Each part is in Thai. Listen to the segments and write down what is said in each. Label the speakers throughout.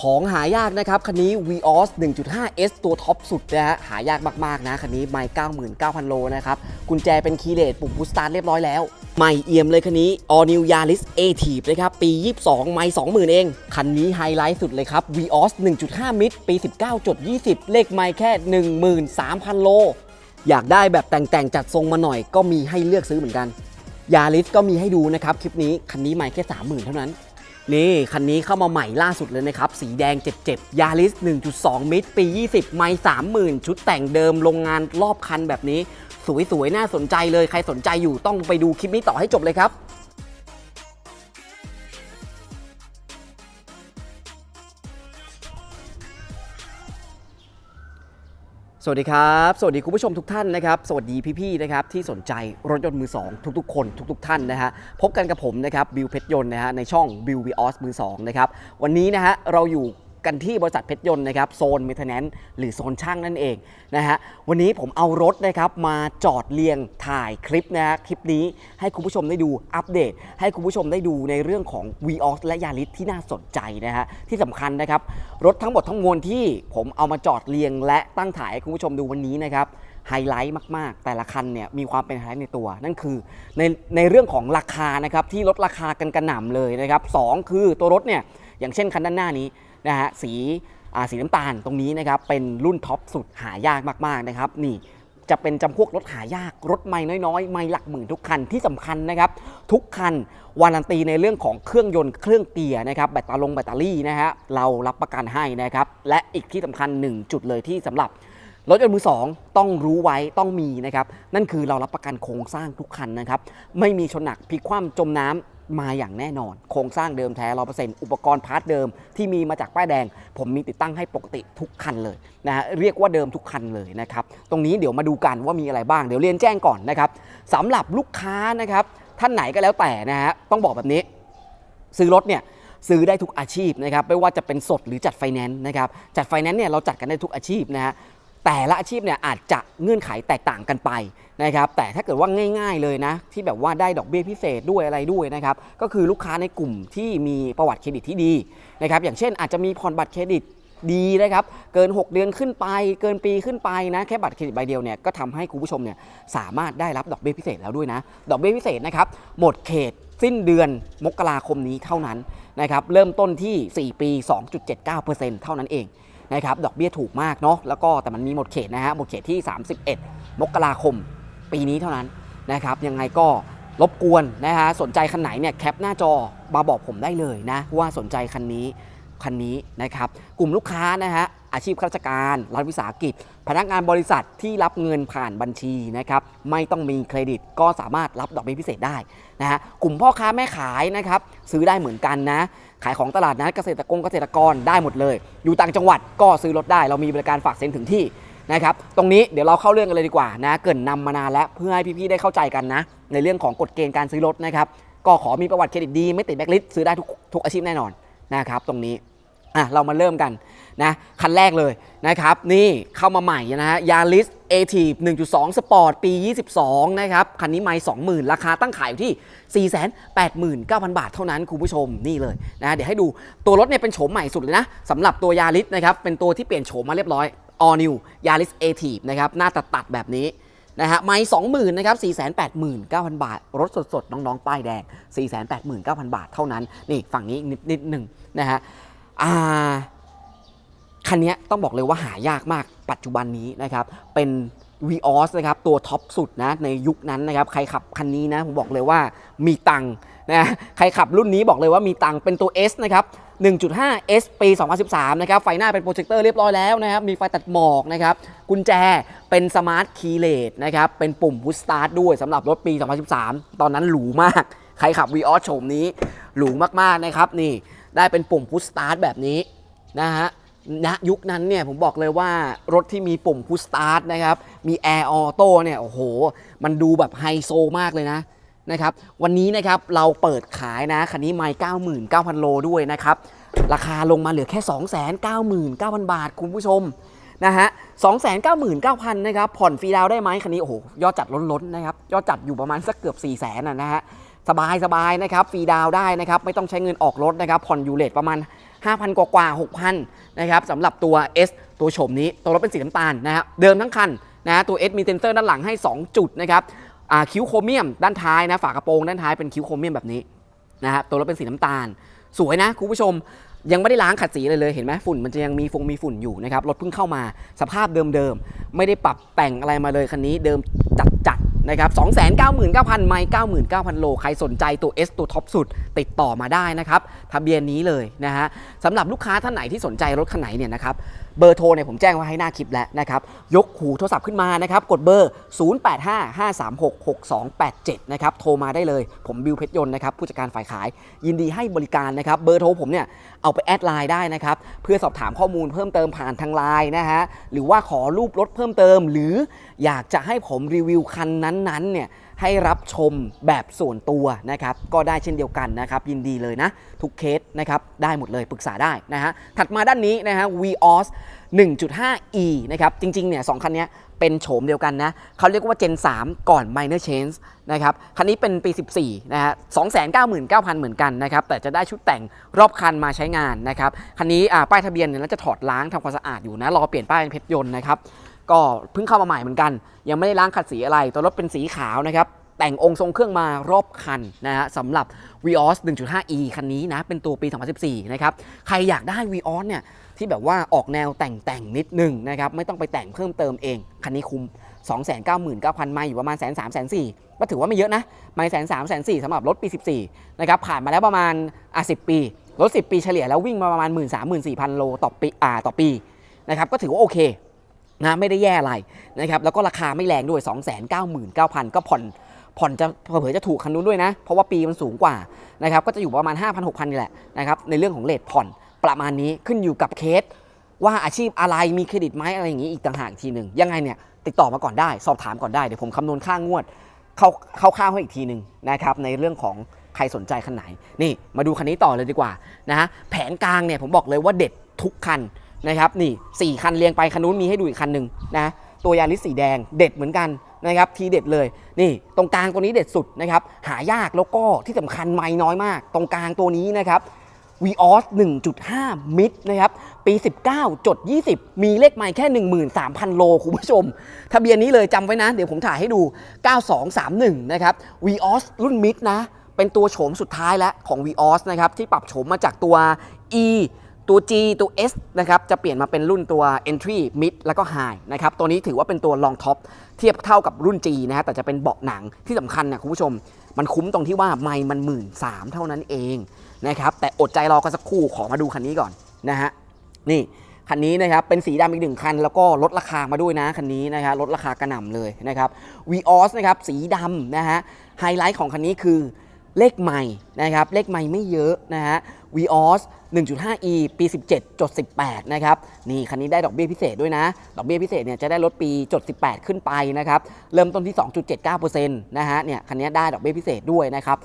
Speaker 1: ของหายากนะครับ คันนี้ Vios 1.5S ตัวท็อปสุดนะฮะหายากมากๆนะ คันนี้ไม่99,000 โลนะครับ กุญแจเป็นคีย์เลสปุ่มพุสตาร์เรียบร้อยแล้วใหม่เอี่ยมเลยคันนี้ All New Yaris a t i v นะครับ ปี 22 ไม่ 20,000 เอง คันนี้ไฮไลท์สุดเลยครับ Vios 1.5มิตรปี 19.20 เลขไม่แค่ 13,000 โล อยากได้แบบแต่งๆ จัดทรงมาหน่อยก็มีให้เลือกซื้อเหมือนกันยาริสก็มีให้ดูนะครับ คลิปนี้ คันนี้ไม่แค่ 30,000 เท่านั้น นี่คันนี้เข้ามาใหม่ล่าสุดเลยนะครับ สีแดงเจ็บๆยาริส 1.2 มิตร ปี 20 ไม่30,000 ชุดแต่งเดิมโรงงานรอบคันแบบนี้ สวยๆ น่าสนใจเลย ใครสนใจอยู่ต้องไปดูคลิปนี้ต่อให้จบเลยครับ สวัสดีครับ สวัสดีคุณผู้ชมทุกท่านนะครับ สวัสดีพี่ๆนะครับที่สนใจรถยนต์มือ 2 ทุกๆ คนทุก ๆ ท่านนะฮะพบกันกับผมนะครับบิวเพชรยนต์นะฮะในช่องบิววีออสมือ2นะครับวันนี้นะฮะเราอยู่ กันที่บริษัทเพชรยนต์นะครับโซนเมทแนนหรือโซนช่างนั่นเองนะฮะวันนี้ผมเอารถนะครับมาจอดเรียงถ่ายคลิปนะฮะคลิปนี้ให้คุณผู้ชมได้ดูอัปเดต ให้คุณผู้ชมได้ดูในเรื่องของ v ีออสและยาริสที่น่าสนใจนะฮะที่สำคัญนะครับรถทั้งหมดทั้งมวลที่ผมเอามาจอดเรียง และตั้งถ่ายให้คุณผู้ชมดูวันนี้นะครับไฮไลท์มากๆ แต่ละคันเนี่ยมีความเป็นไฮไลท์ในตัว นั่นคือในในเรื่องของราคานะครับที่ลดราคากันกระหน่ำเลยนะครับสองคือตัวรถเนี่ยอย่างเช่นคันด้านหน้านี้ นะฮะสีสีน้ำตาลตรงนี้นะครับเป็นรุ่นท็อปสุดหายากมากๆนะครับนี่จะเป็นจำพวกรถหายากรถไม่น้อยๆ ไม่หลักหมื่นทุกคันที่สำคัญนะครับ ทุกคันวารันตีในเรื่องของเครื่องยนต์เครื่องเกียร์นะครับแบตเตอรี่แบตเตอรี่นะฮะเรารับประกันให้นะครับ และอีกที่สำคัญ 1 จุดเลยที่สำหรับรถยนต์มือสองต้องรู้ไว้ต้องมีนะครับ นั่นคือเรารับประกันโครงสร้างทุกคันนะครับ ไม่มีชนหนักพลิกคว่ำจมน้ำ มาอย่างแน่นอน โครงสร้างเดิมแท้ร้อเปอร์เซ็นต์อุปกรณ์พาร์ทเดิมที่มีมาจากป้ายแดง ผมมีติดตั้งให้ปกติทุกคันเลยนะฮะเรียกว่าเดิมทุกคันเลยนะครับ ตรงนี้เดี๋ยวมาดูกันว่ามีอะไรบ้างเดี๋ยวเรียนแจ้งก่อนนะครับสำหรับลูกค้านะครับท่านไหนก็แล้วแต่นะฮะต้องบอกแบบนี้ ซื้อรถเนี่ยซื้อได้ทุกอาชีพนะครับไม่ว่าจะเป็นสดหรือจัดไฟแนนซ์นะครับจัดไฟแนนซ์เนี่ยเราจัดกันได้ทุกอาชีพนะฮะ แต่ละอาชีพเนี่ยอาจจะเงื่อนไขแตกต่างกันไปนะครับแต่ถ้าเกิดว่าง่าย ๆเลยนะ ที่แบบว่าได้ดอกเบี้ยพิเศษด้วยอะไรด้วยนะครับก็คือลูกค้าในกลุ่มที่มีประวัติเครดิตที่ดีนะครับอย่างเช่นอาจจะมีผ่อนบัตรเครดิตดีนะครับเกิน 6 เดือนขึ้นไป เกินปีขึ้นไปนะแค่บัตรเครดิตใบเดียวเนี่ยก็ทำให้คุณผู้ชมเนี่ยสามารถได้รับดอกเบี้ยพิเศษแล้วด้วยนะ ดอกเบี้ยพิเศษนะครับหมดเขตสิ้นเดือนมกราคมนี้เท่านั้นนะครับเริ่มต้นที่ 4 ปี 2.79%เท่านั้นเอง นะครับดอกเบี้ยถูกมากเนาะแล้วก็แต่มันมีหมดเขตนะฮะหมดเขตที่ 31 มกราคมปีนี้เท่านั้นนะครับยังไงก็รบกวนนะฮะสนใจคันไหนเนี่ยแคปหน้าจอมาบอกผมได้เลยนะว่าสนใจคันนี้คันนี้นะครับกลุ่มลูกค้านะฮะอาชีพข้าราชการรัฐวิสาหกิจ พนักงานบริษัทที่รับเงินผ่านบัญชีนะครับไม่ต้องมีเครดิตก็สามารถรับดอกเบี้ยพิเศษได้นะฮะกลุ่มพ่อค้าแม่ขายนะครับซื้อได้เหมือนกันนะ ขายของตลาดนัดเกษตรกรเกษตรกรได้หมดเลย อยู่ต่างจังหวัดก็ซื้อรถได้ เรามีบริการฝากเซ็นถึงที่นะครับตรงนี้เดี๋ยวเราเข้าเรื่องกันเลยดีกว่านะเกินนำมานานแล้วเพื่อให้พี่ๆได้เข้าใจกันนะ ในเรื่องของกฎเกณฑ์การซื้อรถนะครับก็ขอมีประวัติเครดิตดีไม่ติดแบล็คลิสต์ซื้อได้ทุกทุกอาชีพแน่นอนนะครับตรงนี้อะเรามาเริ่มกัน นะคันแรกเลยนะครับ นี่เข้ามาใหม่นะฮะยาริสเอทีฟ1.2 สปอร์ตปี 22 นะครับ คันนี้ไม่ 20,000 ราคาตั้งขายอยู่ที่ 489,000 บาทเท่านั้นคุณผู้ชมนี่เลยนะเดี๋ยวให้ดูตัวรถเนี่ยเป็นโฉมใหม่สุดเลยนะสำหรับตัวยาริสนะครับ เป็นตัวที่เปลี่ยนโฉมมาเรียบร้อย all new ยาริสเอทีฟนะครับ หน้าตัดตัดแบบนี้นะฮะไม่20,000นะครับ489,000บาท รถสดๆ น้องๆ ป้ายแดง489,000บาทเท่านั้น นี่ฝั่งนี้นิดนิดหนึ่งนะฮะอ่า คันนี้ต้องบอกเลยว่าหายากมากปัจจุบันนี้นะครับ เป็น Vios นะครับ ตัวท็อปสุดนะ ในยุคนั้นนะครับ ใครขับคันนี้นะ ผมบอกเลยว่ามีตังค์นะใครขับรุ่นนี้บอกเลยว่ามีตังค์เป็นตัว S นะครับ 1.5 S ปี 2013 นะครับ ไฟหน้าเป็นโปรเจคเตอร์เรียบร้อยแล้วนะครับ มีไฟตัดหมอกนะครับ กุญแจเป็นสมาร์ทคีย์เลสนะครับ เป็นปุ่มพุชสตาร์ทด้วยสำหรับรถปี 2013 ตอนนั้นหรูมาก ใครขับ Vios โฉมนี้หรูมากๆนะครับนี่ได้เป็นปุ่มพุชสตาร์ทแบบนี้นะฮะ ณยุคนั้นเนี่ยผมบอกเลยว่ารถที่มีปุ่มพุชสตาร์ทนะครับ มีแอร์ออโต้เนี่ยโอ้โห มันดูแบบไฮโซมากเลยนะนะครับ วันนี้นะครับเราเปิดขายนะ คันนี้ไม่99,000 โลด้วยนะครับ ราคาลงมาเหลือแค่ 299,000 บาทคุณผู้ชมนะฮะ299,000 นะครับ ผ่อนฟรีดาวได้ไหมคันนี้โอ้โหยอดจัดล้นๆนะครับ ยอดจัดอยู่ประมาณสักเกือบ 4 0 0 0 0นนะฮะสบายสบายๆนะครับฟรีดาวได้นะครับ ไม่ต้องใช้เงินออกรถนะครับ ผ่อนอยู่เลทประมาณ 5,000 กว่ากว่า6,000นะครับสำหรับตัว S ตัวโฉมนี้ตัวรถเป็นสีน้ำตาลนะครับเดิมทั้งคันนะฮะตัว S มีเซนเซอร์ด้านหลังให้ 2 จุดนะครับคิ้วโครเมียมด้านท้ายนะฝากระโปรงด้านท้ายเป็นคิ้วโครเมียมแบบนี้นะฮะตัวรถเป็นสีน้ำตาล สวยนะคุณผู้ชมยังไม่ได้ล้างขัดสีเลยเลยเห็นไหมฝุ่นมันจะยังมีฟงมีฝุ่นอยู่นะครับรถเพิ่งเข้ามาสภาพเดิมๆไม่ได้ปรับแต่งอะไรมาเลยคันนี้เดิมจัดๆ นะครับ299,000 ไมล์99,000 โล ใครสนใจตัว S ตัวท็อปสุด ติดต่อมาได้นะครับ ทะเบียนนี้เลยนะฮะสำหรับลูกค้าท่านไหนที่สนใจรถคันไหนเนี่ยนะครับ เบอร์โทรเนี่ยผมแจ้งไว้ให้หน้าคลิปแล้วนะครับ ยกหูโทรศัพท์ขึ้นมานะครับ กดเบอร์ 0855366287 นะครับ โทรมาได้เลย ผมบิวเพชรยนต์นะครับ ผู้จัดการฝ่ายขาย ยินดีให้บริการนะครับ เบอร์โทรผมเนี่ย เอาไปแอดไลน์ได้นะครับ เพื่อสอบถามข้อมูลเพิ่มเติมผ่านทางไลน์นะฮะ หรือว่าขอรูปรถเพิ่มเติม หรืออยากจะให้ผมรีวิวคันนั้นๆเนี่ยให้รับชมแบบส่วนตัวนะครับก็ได้เช่นเดียวกันนะครับยินดีเลยนะทุกเคสนะครับได้หมดเลยปรึกษาได้นะฮะถัดมาด้านนี้นะฮะ Vios 1.5e นะครับจริงๆเนี่ยสองคันนี้เป็นโฉมเดียวกันนะเขาเรียกว่า Gen 3 ก่อน Minor Change นะครับคันนี้เป็นปี 14 นะฮะ299,000 เหมือนกันนะครับ แต่จะได้ชุดแต่งรอบคันมาใช้งานนะครับ คันนี้ป้ายทะเบียนเนี่ยน่าจะถอดล้างทำความสะอาดอยู่นะ รอเปลี่ยนป้ายเป็นเพชรยนต์นะครับ ก็เพิ่งเข้ามาใหม่เหมือนกัน ยังไม่ได้ล้างขัดสีอะไร ตัวรถเป็นสีขาวนะครับแต่งองค์ทรงเครื่องมารอบคันนะฮะสำหรับ Vios 1.5e คันนี้นะ เป็นตัวปี 2014 นะครับ ใครอยากได้ Vios เนี่ย ที่แบบว่าออกแนวแต่งแต่งนิดนึงนะครับ ไม่ต้องไปแต่งเพิ่มเติมเอง คันนี้คุ้ม 299,000 ไมล์อยู่ประมาณแสนสามแสนสี่ก็ถือว่าไม่เยอะนะ ไมล์แสนสามแสนสี่สำหรับรถปี 14 นะครับ ผ่านมาแล้วประมาณอะ10ปี รถ 10 ปีเฉลี่ยแล้ววิ่งมาประมาณ 1 3 0 0 0 4 0 0 0 โลต่อปีอ่าต่อปีนะครับก็ถือว่าโอเค นะไม่ได้แย่อะไรนะครับแล้วก็ราคาไม่แรงด้วย 299,000 ก็ผ่อนผ่อนจะเผื่อจะถูกคันนู้นด้วยนะ เพราะว่าปีมันสูงกว่านะครับก็จะอยู่ประมาณ 5,000 6 0 0นี่แหละนะครับในเรื่องของเลทผ่อนประมาณนี้ขึ้นอยู่กับเคส ว่าอาชีพอะไรมีเครดิตไหมอะไรอย่างนี้อีกต่างหากอีกทีหนึ่งยังไงเนี่ยติดต่อมาก่อนได้ สอบถามก่อนได้ เดี๋ยวผมคำนวณค่างวดเข้าเข้าวให้อีกทีหนึ่งนะครับในเรื่องของใครสนใจคันไหนนี่มาดูคันนี้ต่อเลยดีกว่านะฮะแผงกลางเนี่ยผมบอกเลยว่าเด็ดทุกคัน นะครับนี่สี่คันเรียงไปคันนู้นมีให้ดูอีกคันหนึ่งนะตัวยาริสสีแดงเด็ดเหมือนกันนะครับทีเด็ดเลยนี่ตรงกลางตัวนี้เด็ดสุดนะครับหายากแล้วก็ที่สำคัญไม่น้อยมาก ตรงกลางตัวนี้นะครับ Vios 1.5 มิดนะครับ ปี 19 จด 20 มีเลขไมล์แค่ 13,000 โล คุณผู้ชม ทะเบียนนี้เลยจำไว้นะ เดี๋ยวผมถ่ายให้ดู 9231 นะครับ Vios รุ่นมิดนะ เป็นตัวโฉมสุดท้ายแล้วของ Vios นะครับ ที่ปรับโฉมมาจากตัว E ตัว G ตัว S นะครับจะเปลี่ยนมาเป็นรุ่นตัว Entry Mid แล้วก็ High นะครับตัวนี้ถือว่าเป็นตัว Long Top เทียบเท่ากับรุ่น G นะฮะแต่จะเป็นเบาะหนังที่สำคัญนะคุณผู้ชม มันคุ้มตรงที่ว่าไมล์มันหมื่นสามเท่านั้นเองนะครับแต่อดใจรอกันสักครู่ขอมาดูคันนี้ก่อนนะฮะนี่คันนี้นะครับเป็นสีดำอีกหนึ่งคัน แล้วก็ลดราคามาด้วยนะคันนี้นะครับลดราคากระหน่ำเลยนะครับ Vios นะครับสีดำนะฮะไฮไลท์ของคันนี้คือ เลขใหม่นะครับ เลขใหม่ไม่เยอะนะฮะ Vios 1.5e ปี 17จด18 นะครับ นี่คันนี้ได้ดอกเบี้ยพิเศษด้วยนะ ดอกเบี้ยพิเศษเนี่ยจะได้ลดปีจด18 ขึ้นไปนะครับ เริ่มต้นที่ 2.79%นะฮะ เนี่ยคันนี้ได้ดอกเบี้ยพิเศษด้วยนะครับ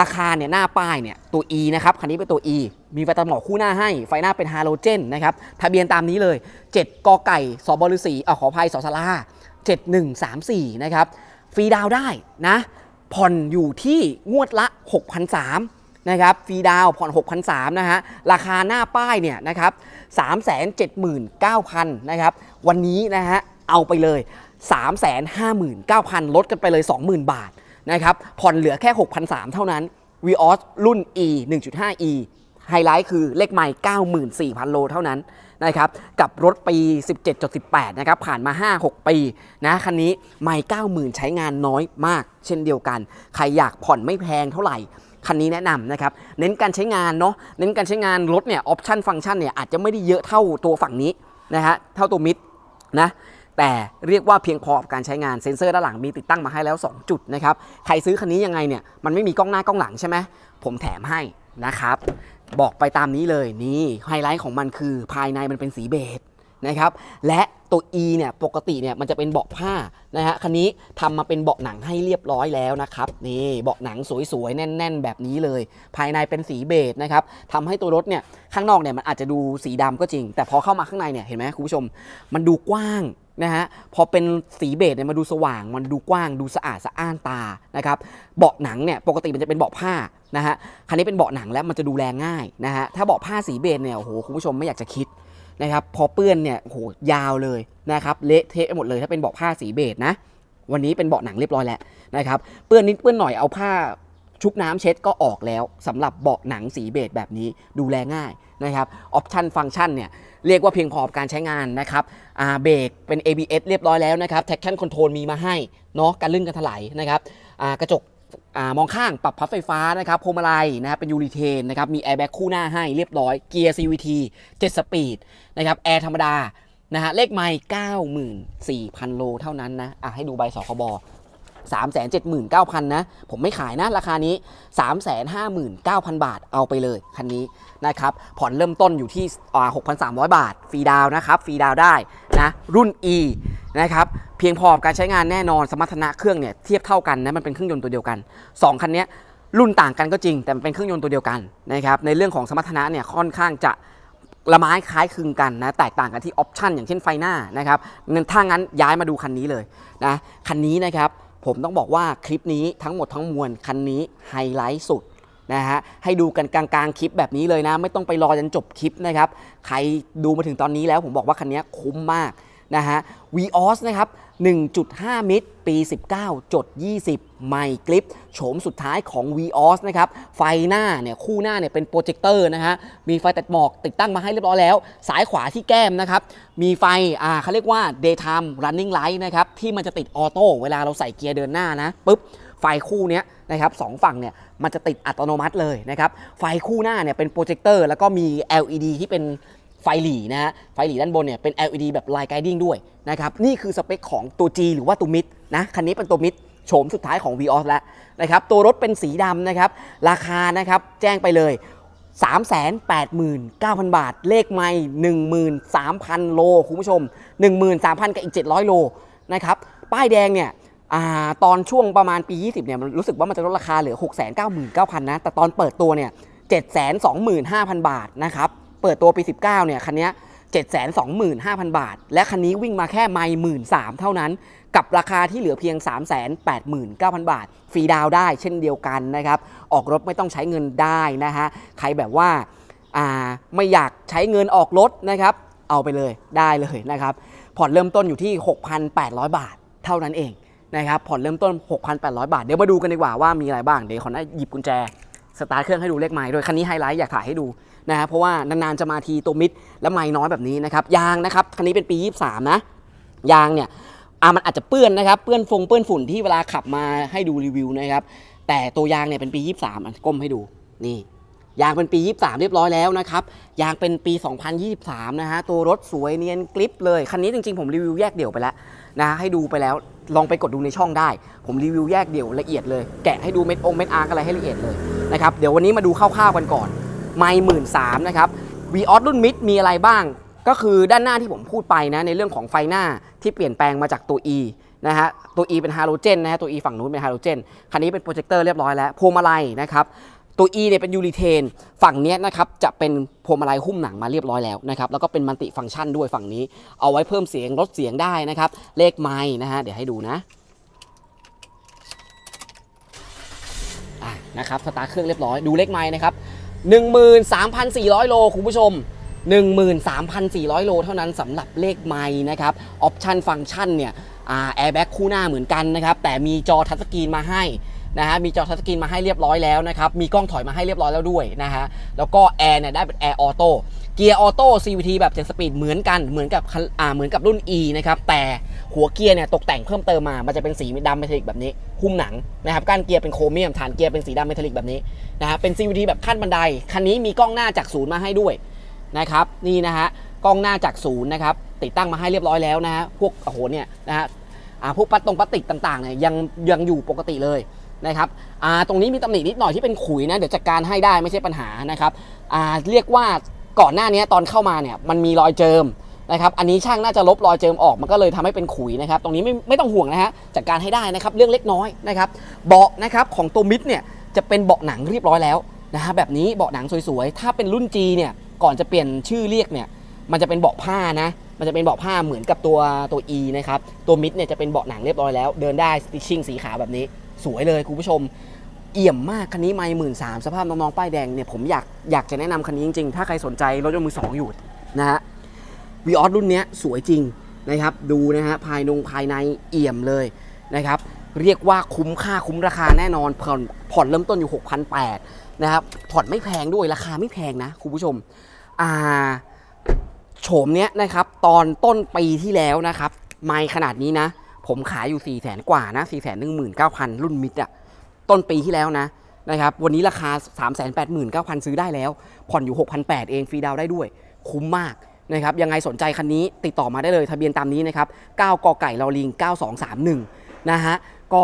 Speaker 1: ราคาเนี่ยหน้าป้ายเนี่ยตัว E นะครับคันนี้เป็นตัว E มีไฟตัดหมอกคู่หน้าให้ ไฟหน้าเป็นฮาโลเจนนะครับทะเบียนตามนี้เลย 7 กไก่สบฤษีอะขออภัยสสลา7134 นะครับ ฟรีดาวได้นะ ผ่อนอยู่ที่งวดละ 6,300นะครับฟรีดาวผ่อน 6,300นะฮะราคาหน้าป้ายเนี่ยนะครับ379,000นะครับวันนี้นะฮะเอาไปเลย 359,000 ลดกันไปเลย 20,000 บาทนะครับผ่อนเหลือแค่ 6,300 เท่านั้น Vios รุ่น E 1.5e ไฮไลท์คือเลขไมล์94,000 โลเท่านั้น นะครับกับรถปี 17.18 นะครับผ่านมา 5-6 ปีนะคันนี้ไมล์90,000 ใช้งานน้อยมาก เช่นเดียวกัน ใครอยากผ่อนไม่แพงเท่าไหร่คันนี้แนะนำนะครับ เน้นการใช้งานเนาะ เน้นการใช้งานรถเนี่ย ออปชันฟังก์ชันเนี่ยอาจจะไม่ได้เยอะเท่าตัวฝั่งนี้นะฮะ เท่าตัวมิดนะ แต่เรียกว่าเพียงพอกับการใช้งานเซ็นเซอร์ด้านหลังมีติดตั้งมาให้แล้ว 2 จุดนะครับ ใครซื้อคันนี้ยังไงเนี่ย มันไม่มีกล้องหน้ากล้องหลังใช่ไหม ผมแถมให้นะครับ บอกไปตามนี้เลยนี่ไฮไลท์ของมันคือภายในมันเป็นสีเบจนะครับ และตัว E เนี่ยปกติเนี่ยมันจะเป็นเบาะผ้านะฮะคันนี้ทำมาเป็นเบาะหนังให้เรียบร้อยแล้วนะครับนี่เบาะหนังสวยๆแน่น ๆ แบบนี้เลย ภายในเป็นสีเบจนะครับทำให้ตัวรถเนี่ยข้างนอกเนี่ยมันอาจจะดูสีดำก็จริง แต่พอเข้ามาข้างในเนี่ยเห็นไหมคุณผู้ชม มันดูกว้างนะฮะพอเป็นสีเบจเนี่ยมันดูสว่าง มันดูกว้างดูสะอาดสะอ้านตานะครับเบาะหนังเนี่ยปกติมันจะเป็นเบาะผ้า นะฮะคันนี้เป็นเบาะหนังแล้วมันจะดูแลง่ายนะฮะถ้าเบาะผ้าสีเบจเนี่ยโอ้โหคุณผู้ชมไม่อยากจะคิดนะครับพอเปื้อนเนี่ยโอ้โหยาวเลยนะครับเละเทะหมดเลยถ้าเป็นเบาะผ้าสีเบจนะ วันนี้เป็นเบาะหนังเรียบร้อยแล้วนะครับเปื้อนนิดเปื้อนหน่อยเอาผ้าชุบน้ำเช็ดก็ออกแล้วสำหรับเบาะหนังสีเบจแบบนี้ดูแลง่ายนะครับออปชันฟังก์ชันเนี่ยเรียกว่าเพียงพอกับการใช้งานนะครับเบรกเป็น ABS เรียบร้อยแล้วนะครับ traction control มีมาให้เนาะการลื่นการถลายนะครับกระจก มองข้างปรับพับไฟฟ้านะครับพวงมาลัยนะครับเป็นยูริเทนนะครับมีแอร์แบ็กคู่หน้าให้เรียบร้อยเกียร์ CVT 7 สปีดนะครับแอร์ธรรมดานะฮะเลขไมล์94,000 โลเท่านั้นนะอะให้ดูใบสคบ 379,000 นะ ผมไม่ขายนะ ราคานี้ 359,000 บาทเอาไปเลย คันนี้นะครับ ผ่อนเริ่มต้นอยู่ที่อ่า6,300 บาท ฟรีดาวนะครับ ฟรีดาวได้นะ รุ่น E นะครับ เพียงพอการใช้งานแน่นอน สมรรถนะเครื่องเนี่ยเทียบเท่ากันนะ มันเป็นเครื่องยนต์ตัวเดียวกัน 2 คันนี้รุ่นต่างกันก็จริง แต่มันเป็นเครื่องยนต์ตัวเดียวกันนะครับ ในเรื่องของสมรรถนะเนี่ยค่อนข้างจะละไม้คล้ายคลึงกันนะแตกต่างกันที่ออปชันอย่างเช่นไฟหน้านะครับถ้างั้นย้ายมาดูคันนี้เลยนะคันนี้นะครับ ผมต้องบอกว่าคลิปนี้ทั้งหมดทั้งมวลคันนี้ไฮไลท์สุดนะฮะให้ดูกันกลางๆคลิปแบบนี้เลยนะ ไม่ต้องไปรอจนจบคลิปนะครับ ใครดูมาถึงตอนนี้แล้วผมบอกว่าคันนี้คุ้มมากนะฮะ Vios นะครับ 1.5 มิตร ปี 19 จด 20 ไมค์กลิปโฉมสุดท้ายของ VOS นะครับ ไฟหน้าเนี่ย คู่หน้าเนี่ยเป็นโปรเจคเตอร์นะฮะ มีไฟตัดหมอกติดตั้งมาให้เรียบร้อยแล้วซ้ายขวาที่แก้มนะครับ มีไฟ อ่าเขาเรียกว่า daytime running light นะครับ ที่มันจะติดออโต้เวลาเราใส่เกียร์เดินหน้านะปุ๊บไฟคู่เนี้ยนะครับสองฝั่งเนี่ยมันจะติดอัตโนมัติเลยนะครับไฟคู่หน้าเนี่ยเป็นโปรเจคเตอร์แล้วก็มี LED ที่เป็น ไฟหลีนะฮะ ไฟหลีด้านบนเนี่ยเป็น LED แบบ Line Guiding ด้วยนะครับ นี่คือสเปคของตัว G หรือว่าตัวมิดนะ คันนี้เป็นตัวมิดโฉมสุดท้ายของ Vios แล้วนะครับ ตัวรถเป็นสีดำนะครับ ราคานะครับแจ้งไปเลย 389,000 บาท เลขไม่13,000 โล คุณผู้ชม 13,000 กับอีก 700 โลนะครับ ป้ายแดงเนี่ยอาตอนช่วงประมาณปี 20 เนี่ยมันรู้สึกว่ามันจะลดราคาเหลือ 699,000 นะ แต่ตอนเปิดตัวเนี่ย 725,000 บาทนะครับ เปิดตัวปี 19 เนี่ยคันนี้725,000 บาท และคันนี้วิ่งมาแค่ไม่หมื่นสามเท่านั้น กับราคาที่เหลือเพียง 389,000 บาท ฟรีดาวได้เช่นเดียวกันนะครับ ออกรถไม่ต้องใช้เงินได้นะฮะ ใครแบบว่าอ่าไม่อยากใช้เงินออกรถนะครับ เอาไปเลยได้เลยนะครับ ผ่อนเริ่มต้นอยู่ที่ 6,800 บาทเท่านั้นเองนะครับผ่อนเริ่มต้น 6,800 บาท เดี๋ยวมาดูกันดีกว่าว่ามีอะไรบ้าง เดี๋ยวขอหนะหยิบกุญแจ สตาร์ทเครื่องให้ดูเลขไม้ด้วยคันนี้ไฮไลท์อยากถ่ายให้ดู นะครับเพราะว่านานๆจะมาทีตัวมิดและไม้น้อยแบบนี้นะครับยางนะครับคันนี้เป็นปี 23 นะยางเนี่ยอ่ามันอาจจะเปื้อนนะครับเปื้อนฟงเปื้อนฝุ่นที่เวลาขับมาให้ดูรีวิวนะครับแต่ตัวยางเนี่ยเป็นปี 23อันก้มให้ดูนี่ยางเป็นปี 23 เรียบร้อยแล้วนะครับ ยางเป็นปี 2023 นะฮะ ตัวรถสวยเนียนกริปเลย คันนี้จริงๆ ผมรีวิวแยกเดี่ยวไปแล้วนะให้ดูไปแล้ว ลองไปกดดูในช่องได้ ผมรีวิวแยกเดี่ยวละเอียดเลย แกะให้ดูเม็ดองเม็ดอาร์อะไรให้ละเอียดเลยนะครับ เดี๋ยววันนี้มาดูคร่าวๆกันก่อน ไม่หมื่นสามนะครับวีออสรุ่นมิดมีอะไรบ้าง ก็คือด้านหน้าที่ผมพูดไปนะในเรื่องของไฟหน้าที่เปลี่ยนแปลงมาจากตัว E นะฮะตัว E เป็นฮาโลเจนนะฮะตัว E ฝั่งนู้นเป็นฮาโลเจนคันนี้เป็นโปรเจคเตอร์เรียบร้อยแล้วพวงมาลัยนะครับตัว E เนี่ยเป็นยูริเทน ฝั่งนี้นะครับจะเป็นพวงมาลัยหุ้มหนังมาเรียบร้อยแล้วนะครับแล้วก็เป็นมัลติฟังก์ชันด้วยฝั่งนี้ เอาไว้เพิ่มเสียงลดเสียงได้นะครับเลขไม้นะฮะเดี๋ยวให้ดูนะนะครับสตาร์เครื่องเรียบร้อยดูเลขไม้นะครับ 13,400 โลคุณผู้ชม 13,400 โลเท่านั้นสำหรับเลขไม้นะครับ ออปชันฟังก์ชันเนี่ยแอร์แบ็กคู่หน้าเหมือนกันนะครับ แต่มีจอทัชสกรีนมาให้นะฮะมีจอทัชสกรีนมาให้เรียบร้อยแล้วนะครับ มีกล้องถอยมาให้เรียบร้อยแล้วด้วยนะฮะแล้วก็แอร์เนี่ยได้เป็นแอร์ออโต้ เกียร์ออโต้ CVT แบบ7สปีดเหมือนกันเหมือนกับอ่าเหมือนกับรุ่น E นะครับแต่หัวเกียร์เนี่ยตกแต่งเพิ่มเติมมา มันจะเป็นสีดำเมทัลลิกแบบนี้หุ้มหนังนะครับก้านเกียร์เป็นโครเมียมฐานเกียร์เป็นสีดำเมทัลลิกแบบนี้นะฮะเป็น CVT แบบขั้นบันไดคันนี้มีกล้องหน้าจากศูนย์มาให้ด้วยนะครับนี่นะฮะกล้องหน้าจากศูนย์นะครับติดตั้งมาให้เรียบร้อยแล้วนะฮะพวกโอ้โหเนี่ยนะฮะอ่าพวกปลั๊กตรงพลาสติกต่างๆเนี่ยยังยังอยู่ปกติเลยนะครับอ่าตรงนี้มีตำหนินิดหน่อยที่เป็นขุยนะเดี๋ยวจัดการให้ได้ไม่ใช่ปัญหานะครับอ่าเรียกว่า ก่อนหน้านี้ตอนเข้ามาเนี่ยมันมีรอยเจิมนะครับ อันนี้ช่างน่าจะลบรอยเจิมออก มันก็เลยทำให้เป็นขุยนะครับ ตรงนี้ไม่ไม่ต้องห่วงนะฮะ จัดการให้ได้นะครับ เรื่องเล็กน้อยนะครับ เบาะนะครับของตัวมิดเนี่ยจะเป็นเบาะหนังเรียบร้อยแล้วนะฮะ แบบนี้เบาะหนังสวยๆ ถ้าเป็นรุ่น G เนี่ย ก่อนจะเปลี่ยนชื่อเรียกเนี่ย มันจะเป็นเบาะผ้านะ มันจะเป็นเบาะผ้าเหมือนกับตัวตัว E นะครับ ตัวมิดเนี่ยจะเป็นเบาะหนังเรียบร้อยแล้ว เดินได้สติชชิ่งสีขาวแบบนี้ สวยเลยคุณผู้ชม เอี่ยมมากคันนี้ไม่หมื่นสามสภาพน้องๆป้ายแดงเนี่ยผมอยากอยากจะแนะนำคันนี้จริงๆ ถ้าใครสนใจรถยนต์มือสองอยู่นะฮะวีออสรุ่นเนี้ยสวยจริงนะครับ ดูนะฮะภายนงภายในเอี่ยมเลยนะครับ เรียกว่าคุ้มค่าคุ้มราคาแน่นอนผ่อนผ่อนเริ่มต้นอยู่ 6,800นะครับผ่อนไม่แพงด้วยราคาไม่แพงนะคุณผู้ชมอ่าโฉมเนี้ยนะครับตอนต้นปีที่แล้วนะครับ ไม่ขนาดนี้นะ ผมขายอยู่4ี่แสนกว่านะ4ี่แสนหนึ่งหมื่นเก้าพันรุ่นมิดอะ ต้นปีที่แล้วนะนะครับวันนี้ราคา 3 8 9 0 0 0 ซื้อได้แล้ว ผ่อนอยู่ 6,800 เองฟรีดาวได้ด้วย คุ้มมากนะครับยังไงสนใจคันนี้ติดต่อมาได้เลย ทะเบียนตามนี้นะครับ 9 กไก่ลอลิง 9231 นะฮะ ก็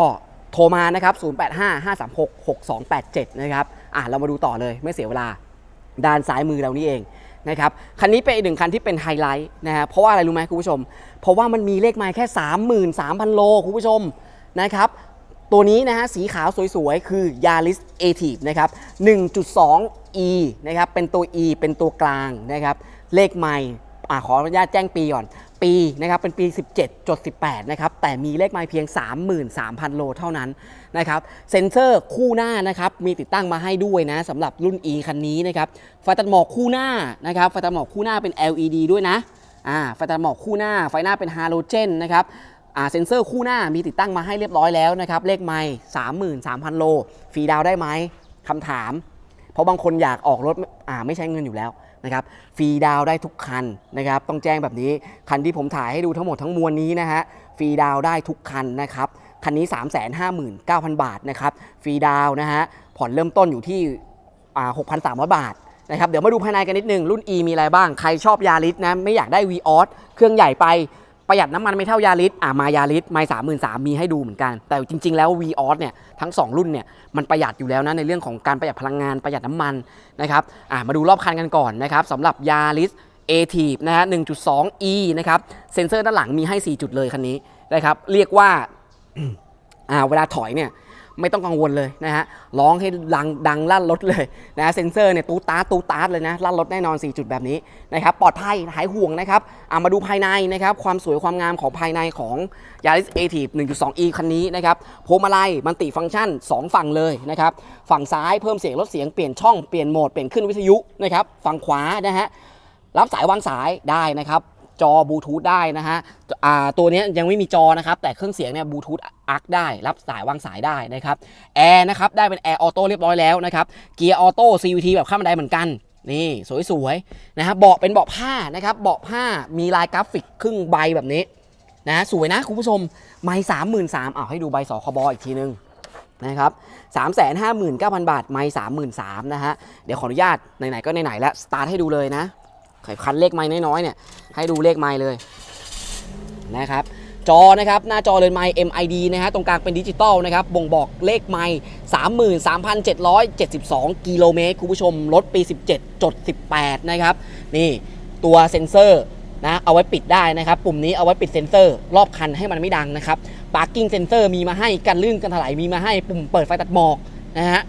Speaker 1: โทรมานะครับ 0855366287 นะครับ อะเรามาดูต่อเลยไม่เสียเวลา ด้านซ้ายมือเรานี่เองนะครับคันนี้เป็นอีกหนึ่งคันที่เป็นไฮไลท์นะฮะเพราะว่าอะไรรู้ไหมคุณผู้ชม เพราะว่ามันมีเลขไมล์แค่ 33,000 โลคุณผู้ชมนะครับ ตัวนี้นะฮะสีขาวสวยๆ คือ Yaris a t i v นะครับ 1.2 e นะครับ เป็นตัว e เป็นตัวกลางนะครับ เลขไมล์อะขออนุญาตแจ้งปีก่อน ปีนะครับ เป็นปี 17จด18 นะครับ แต่มีเลขไมล์เพียง 33,000 โลเท่านั้นนะครับ เซ็นเซอร์คู่หน้านะครับ มีติดตั้งมาให้ด้วยนะสำหรับรุ่น E คันนี้นะครับ ไฟตัดหมอกคู่หน้านะครับ ไฟตัดหมอกคู่หน้าเป็น LED ด้วยนะ อ่า ไฟตัดหมอกคู่หน้า ไฟหน้าเป็นฮาโลเจนนะครับ เซ็นเซอร์คู่หน้ามีติดตั้งมาให้เรียบร้อยแล้วนะครับ เลขไมล์33,000โลฟรีดาวได้ไหมคำถาม เพราะบางคนอยากออกรถอ่าไม่ใช้เงินอยู่แล้วนะครับฟรีดาวได้ทุกคันนะครับ ต้องแจ้งแบบนี้ คันที่ผมถ่ายให้ดูทั้งหมดทั้งมวลนี้นะฮะฟรีดาวได้ทุกคันนะครับ คันนี้ 359,000 บาทนะครับฟรีดาวนะฮะผ่อนเริ่มต้นอยู่ที่อ่า6,300 บาทนะครับเดี๋ยวมาดูภายในกันนิดนึง รุ่น E มีอะไรบ้าง ใครชอบยาริสนะ ไม่อยากได้ v ีออสเครื่องใหญ่ไป ประหยัดน้ำมันไม่เท่ายาริสอ่ามายาริสไม่สามหมื่นสามมีให้ดูเหมือนกัน แต่จริง ๆ แล้ว v ีออสเนี่ยทั้ง 2 รุ่นเนี่ยมันประหยัดอยู่แล้วนะในเรื่องของการประหยัดพลังงานประหยัดน้ำมันนะครับอ่ามาดูรอบคันกันก่อนนะครับสำหรับยาริส a t i v นะฮะ 1.2e นะครับ เซ็นเซอร์ด้านหลังมีให้ 4 จุดเลยคันนี้นะครับ เรียกว่าอ่าเวลาถอยเนี่ย ไม่ต้องกังวลเลยนะฮะร้องให้ดังดังลั่นรถเลยนะเซ็นเซอร์เนี่ยตูตาร์ตูตาร์เลยนะลั่นรถแน่นอน 4 จุดแบบนี้นะครับปลอดภัยหายห่วงนะครับเอามาดูภายในนะครับความสวยความงามของภายในของ Yaris a t i v 1.2e คันนี้นะครับพวงมาลัยมันติฟังก์ชัน 2 ฝั่งเลยนะครับฝั่งซ้ายเพิ่มเสียงลดเสียงเปลี่ยนช่องเปลี่ยนโหมดเปลี่ยนขึ้นวิทยุนะครับฝั่งขวานะฮะรับสายวางสายได้นะครับ จอบลูทูธได้นะฮะตัวนี้ยังไม่มีจอนะครับ แต่เครื่องเสียงเนี่ยบลูทูธอักได้ รับสายวางสายได้นะครับแอร์นะครับได้เป็นแอร์ออโต้เรียบร้อยแล้วนะครับเกียร์ออโต้ CVT แบบข้ามบันไดเหมือนกันนี่สวยๆนะครับเบาะเป็นเบาะผ้านะครับเบาะผ้ามีลายกราฟิกครึ่งใบแบบนี้นะสวยนะคุณผู้ชมไม่สามหมื่นสามเอาให้ดูใบสคบอีกทีนึงนะครับ3 5 9 0 0 0บาทไม่33,000นสามนะฮะเดี๋ยวขออนุญาตไหนๆก็ไหนๆแล้วสตาร์ทให้ดูเลยนะ คันเลขไม้น้อยๆเนี่ยให้ดูเลขไม้เลยนะครับจอนะครับหน้าจอเรือนไม้ MID นะฮะตรงกลางเป็นดิจิตอลนะครับบ่งบอกเลขไม้33,772 กิโลเมตรคุณผู้ชมรถปี 17 จด 18 นะครับ นี่ตัวเซ็นเซอร์นะเอาไว้ปิดได้นะครับ ปุ่มนี้เอาไว้ปิดเซ็นเซอร์ รอบคันให้มันไม่ดังนะครับ parking sensor มีมาให้กันลื่นกันถลายมีมาให้ปุ่มเปิดไฟตัดหมอกนะฮะ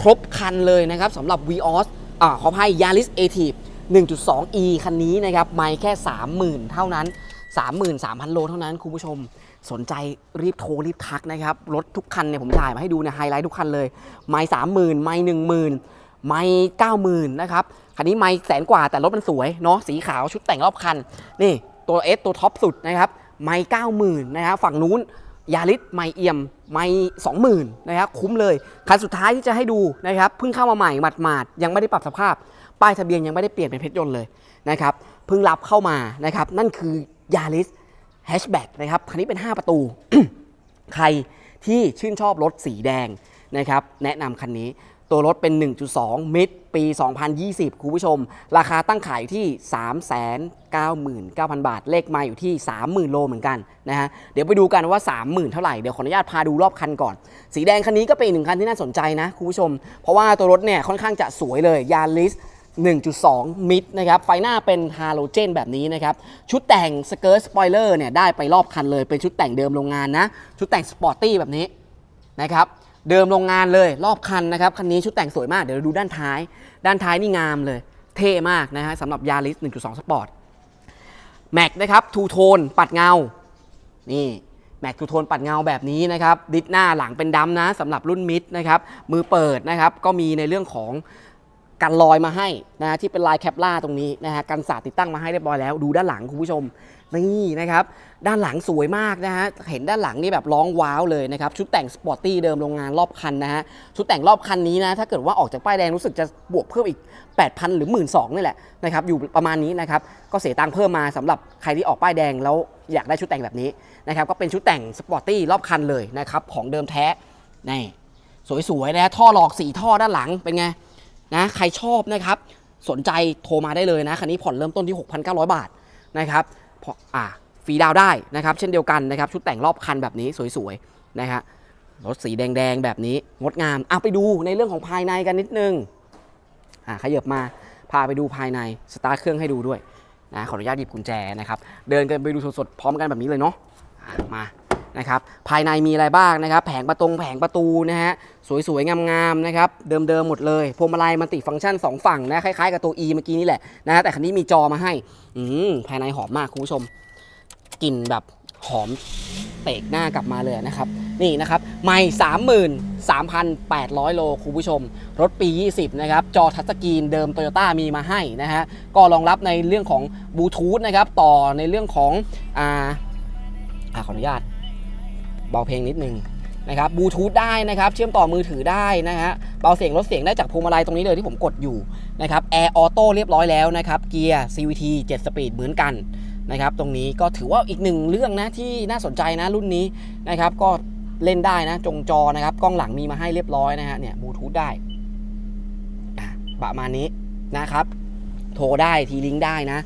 Speaker 1: ครบคันเลยนะครับสำหรับ Vios อ่าขออภัย Yaris a t i v 1.2e คันนี้นะครับไม่แค่ 30,000 เท่านั้น 33,000 โลเท่านั้นคุณผู้ชม สนใจรีบโทรรีบทักนะครับ รถทุกคันเนี่ยผมถ่ายมาให้ดูเนี่ยไฮไลท์ทุกคันเลย ไม่30,000 ไม่10,000 ไม่90,000 นะครับ คันนี้ไม่แสนกว่าแต่รถมันสวยเนาะสีขาวชุดแต่งรอบคัน นี่ตัว S ตัวท็อปสุดนะครับไม่90,000 นะครับฝั่งนู้นยาริสไม่เอี่ยมไม่สองหมื่นนะครับคุ้มเลย คันสุดท้ายที่จะให้ดูนะครับเพิ่งเข้ามาใหม่หมาดๆยังไม่ได้ปรับสภาพ ป้ายทะเบียนยังไม่ได้เปลี่ยนเป็นเพชรยนต์เลยนะครับเพิ่งรับเข้ามานะครับนั่นคือยาริสแฮชแบ็กนะครับคันนี้เป็น 5 ประตู ใครที่ชื่นชอบรถสีแดงนะครับแนะนำคันนี้ตัวรถเป็น 1.2 มิดปี 2020 คุณผู้ชม ราคาตั้งขายอยู่ที่ 399,000 บาท เลขมาอยู่ที่ 30,000 โลเหมือนกันนะฮะ เดี๋ยวไปดูกันว่า 30,000 เท่าไหร่ เดี๋ยวขออนุญาตพาดูรอบคันก่อน สีแดงคันนี้ก็เป็นอีกหนึ่งคันที่น่าสนใจนะ คุณผู้ชม เพราะว่าตัวรถเนี่ยค่อนข้างจะสวยเลยยาริส 1.2 มิดนะครับ ไฟหน้าเป็นฮาโลเจนแบบนี้นะครับ ชุดแต่งสเกิร์ตสปอยเลอร์เนี่ยได้ไปรอบคันเลย เป็นชุดแต่งเดิมโรงงานนะ ชุดแต่งสปอร์ตี้แบบนี้นะครับเดิมโรงงานเลยรอบคันนะครับ คันนี้ชุดแต่งสวยมาก เดี๋ยวดูด้านท้าย ด้านท้ายนี่งามเลย เท่มากนะฮะสำหรับยาริส1.2 สปอร์ตแม็กนะครับทูโทนปัดเงา นี่แม็กทูโทนปัดเงาแบบนี้นะครับ ดิสหน้าหลังเป็นดำนะสำหรับรุ่นมิดนะครับ มือเปิดนะครับ ก็มีในเรื่องของ กันลอยมาให้นะฮะที่เป็นลายแคปล่าตรงนี้นะฮะกันสาดติดตั้งมาให้เรียบร้อยแล้ว ดูด้านหลังคุณผู้ชมนี่นะครับด้านหลังสวยมากนะฮะเห็นด้านหลังนี่แบบร้องว้าวเลยนะครับชุดแต่งสปอร์ตี้เดิมโรงงานรอบคันนะฮะชุดแต่งรอบคันนี้นะถ้าเกิดว่าออกจากป้ายแดงรู้สึกจะบวกเพิ่มอีก 8,000 หรือ 1 2 0 0 0นี่แหละนะครับอยู่ประมาณนี้นะครับก็เสียตังค์เพิ่มมาสำหรับใครที่ออกป้ายแดงแล้วอยากได้ชุดแต่งแบบนี้นะครับก็เป็นชุดแต่งสปอร์ตี้รอบคันเลยนะครับของเดิมแท้นี่สวยๆนะท่อหลอกสีท่อด้านหลังเป็นไง นะใครชอบนะครับสนใจโทรมาได้เลยนะคันนี้ผ่อนเริ่มต้นที่ 6,900 บาทนะครับพออ่าฟรีดาวได้นะครับ เช่นเดียวกันนะครับ ชุดแต่งรอบคันแบบนี้สวยๆนะฮะรถสีแดงๆแบบนี้งดงามอะไปดูในเรื่องของภายในกันนิดนึงอ่าขยับมาพาไปดูภายในสตาร์ทเครื่องให้ดูด้วยนะขออนุญาตหยิบกุญแจนะครับ เดินกันไปดูสดๆพร้อมกันแบบนี้เลยเนาะะมา นะครับภายในมีอะไรบ้างนะครับ แผงประตงแผงประตูนะฮะสวยๆ งามๆนะครับเดิมๆหมดเลยพวงมาลัยมันติฟังก์ชัน 2 ฝั่งนะคล้ายๆกับตัว E เมื่อกี้นี่แหละนะฮะแต่คันนี้มีจอมาให้อืมภายในหอมมากคุณผู้ชมกลิ่นแบบหอมเตะหน้ากลับมาเลยนะครับ นี่นะครับไม่สามหมื่นสามพันแปดร้อยโลคุณผู้ชม รถปี 20 นะครับ จอทัชสกรีนเดิมโตโยต้ามีมาให้นะฮะ ก็รองรับในเรื่องของบลูทูธนะครับ ต่อในเรื่องของ อ่าขออนุญาต เบาเพลงนิดนึงนะครับบลูทูธได้นะครับ เชื่อมต่อมือถือได้นะฮะเบาเสียงลดเสียงได้จากพวงมาลัยตรงนี้เลยที่ผมกดอยู่นะครับแอร์ออโต้เรียบร้อยแล้วนะครับเกียร์ CVT 7 สปีดเหมือนกันนะครับ ตรงนี้ก็ถือว่าอีกหนึ่งเรื่องนะที่น่าสนใจนะรุ่นนี้นะครับ ก็เล่นได้นะจงจอนะครับกล้องหลังมีมาให้เรียบร้อยนะฮะเนี่ยบลูทูธได้ประมาณนี้นะครับ โทรได้ทีลิงก์ได้นะ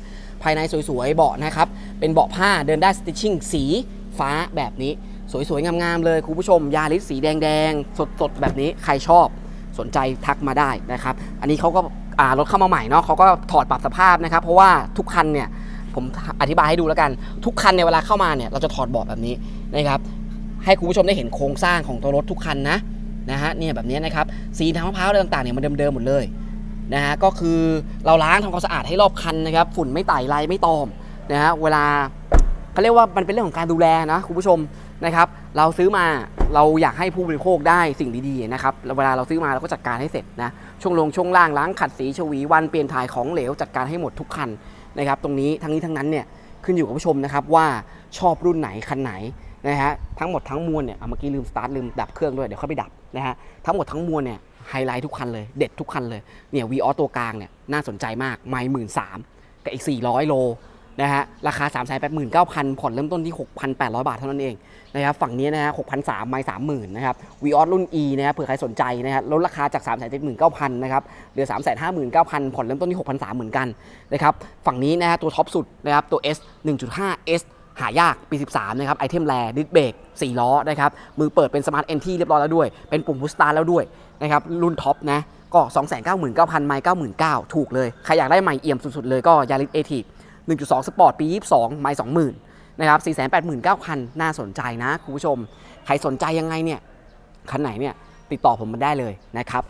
Speaker 1: ภายในสวยๆเบาะนะครับ เป็นเบาะผ้าเดินได้สติชชิ่งสีฟ้าแบบนี้ สวยๆ งามๆ เลยคุณผู้ชม ยาริสสีแดงๆ สดๆ แบบนี้ใครชอบสนใจทักมาได้นะครับ อันนี้เขาก็รถเข้ามาใหม่เนาะเขาก็ถอดปรับสภาพนะครับ เพราะว่าทุกคันเนี่ยผมอธิบายให้ดูแล้วกัน ทุกคันในเวลาเข้ามาเนี่ยเราจะถอดเบาะแบบนี้นะครับ ให้คุณผู้ชมได้เห็นโครงสร้างของตัวรถทุกคันนะนะฮะเนี่ยแบบนี้นะครับสีทางมะพร้าวอะไรต่างๆเนี่ยมันเดิมๆหมดเลยนะฮะก็คือเราล้างทำความสะอาดให้รอบคันนะครับ ฝุ่นไม่ไต่ไรไม่ตอมนะฮะเวลาเขาเรียกว่ามันเป็นเรื่องของการดูแลนะคุณผู้ชม นะครับ เราซื้อมาเราอยากให้ผู้บริโภคได้สิ่งดีๆนะครับเวลาเราซื้อมาเราก็จัดการให้เสร็จนะช่วงลงช่วงล่างล้างขัดสีชวีวันเปลี่ยนถ่ายของเหลวจัดการให้หมดทุกคันนะครับ ตรงนี้ทั้งนี้ทั้งนั้นเนี่ยขึ้นอยู่กับผู้ชมนะครับว่าชอบรุ่นไหนคันไหนนะฮะทั้งหมดทั้งมวลเนี่ยเอาเมื่อกี้ลืมสตาร์ทลืมดับเครื่องด้วยเดี๋ยวค่อยไปดับนะฮะทั้งหมดทั้งมวลเนี่ยไฮไลท์ทุกคันเลยเด็ดทุกคันเลยเนี่ยวีออตัวกลางเนี่ยน่าสนใจมากไม่หมื่นสามกับอีก 400 โล นะฮะราคา 3 8 9 0 0 0 ผ่อนเริ่มต้นที่ 6,800 บาทเท่านั้นเองนะครับฝั่งนี้นะฮะ6,300ไม่30,000นะครับวีออสรุ่น E นะครับเผื่อใครสนใจนะฮะลดราคาจาก 3 7 9 0 0 0นะครับเหลือ 3 5 9 0 0 0 ผ่อนเริ่มต้นที่ 6,300เหมือนกันนะครับฝั่งนี้นะฮะตัวท็อปสุดนะครับตัว S 1.5 S หายากปี 13 นะครับ ไอเทมแรดิสเบรก4ล้อนะครับ มือเปิดเป็นสมาร์ทเอนทีเรียบร้อยแล้วด้วย เป็นปุ่มพุชสตาร์แล้วด้วยนะครับ รุ่นท็อปนะ ก็ 299,900 ไมล์99,000 ถูกเลย ใครอยากได้ใหม่เอี่ยมสุด ๆ เลยก็ยาริสเอที 1.2 สปอร์ตปี 22 ไมล์20,000นะครับ489,900 น่าสนใจนะคุณผู้ชม ใครสนใจยังไงเนี่ย คันไหนเนี่ย ติดต่อผมมาได้เลยนะครับ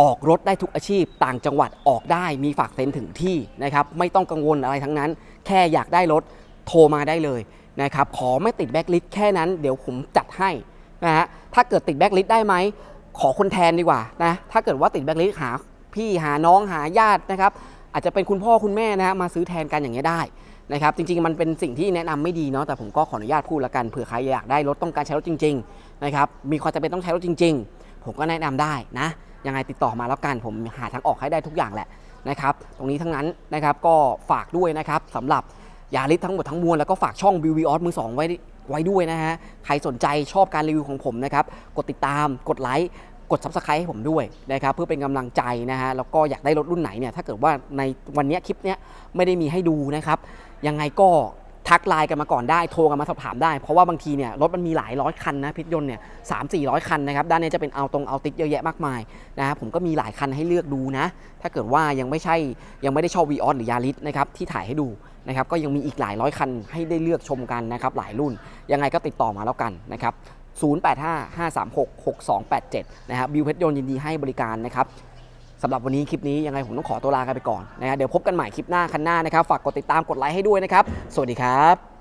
Speaker 1: ออกรถได้ทุกอาชีพ ต่างจังหวัดออกได้ มีฝากเซ็นถึงที่นะครับ ไม่ต้องกังวลอะไรทั้งนั้น แค่อยากได้รถโทรมาได้เลยนะครับ ขอไม่ติดแบ็กลิสต์แค่นั้น เดี๋ยวผมจัดให้นะฮะ ถ้าเกิดติดแบ็กลิสต์ได้ไหม ขอคนแทนดีกว่านะ ถ้าเกิดว่าติดแบ็กลิสต์หาพี่หาน้องหาญาตินะครับ อาจจะเป็นคุณพ่อคุณแม่นะฮะมาซื้อแทนกันอย่างเงี้ยได้นะครับจริงๆมันเป็นสิ่งที่แนะนำไม่ดีเนาะแต่ผมก็ขออนุญาตพูดละกันเผื่อใครอยากได้รถต้องการใช้รถจริงๆนะครับมีความจำเป็นต้องใช้รถจริง ๆ ผมก็แนะนำได้นะยังไงติดต่อมาแล้วกันผมหาทางออกให้ได้ทุกอย่างแหละนะครับตรงนี้ทั้งนั้นนะครับก็ฝากด้วยนะครับสำหรับยาริสทั้งหมดทั้งมวลแล้วก็ฝากช่องวิววีออสมือสองไว้ไว้ด้วยนะฮะใครสนใจชอบการรีวิวของผมนะครับกดติดตามกดไลค์ กด subscribe ให้ผมด้วยนะครับเพื่อเป็นกำลังใจนะฮะแล้วก็อยากได้รถรุ่นไหนเนี่ยถ้าเกิดว่าในวันนี้คลิปเนี้ยไม่ได้มีให้ดูนะครับยังไงก็ทักไลน์กันมาก่อนได้โทรกันมาสอบถามได้ เพราะว่าบางทีเนี่ยรถมันมีหลายร้อยคันนะพิทยนต์เนี่ยสามสี่ร้อยคันนะครับด้านนี้จะเป็นเอาตรงเอาติดเยอะแยะมากมายนะครับผมก็มีหลายคันให้เลือกดูนะ ถ้าเกิดว่ายังไม่ใช่ยังไม่ได้ชอบวีออสหรือยาริสนะครับที่ถ่ายให้ดูนะครับก็ยังมีอีกหลายร้อยคันให้ได้เลือกชมกันนะครับหลายรุ่นยังไงก็ติดต่อมาแล้วกันนะครับ 0855366287 นะครับบิวเพชรยนยินดีให้บริการนะครับสำหรับวันนี้คลิปนี้ยังไงผมต้องขอตัวลากันไปก่อนนะฮะเดี๋ยวพบกันใหม่คลิปหน้าคันหน้านะครับ ฝากกดติดตามกดไลค์ให้ด้วยนะครับ สวัสดีครับ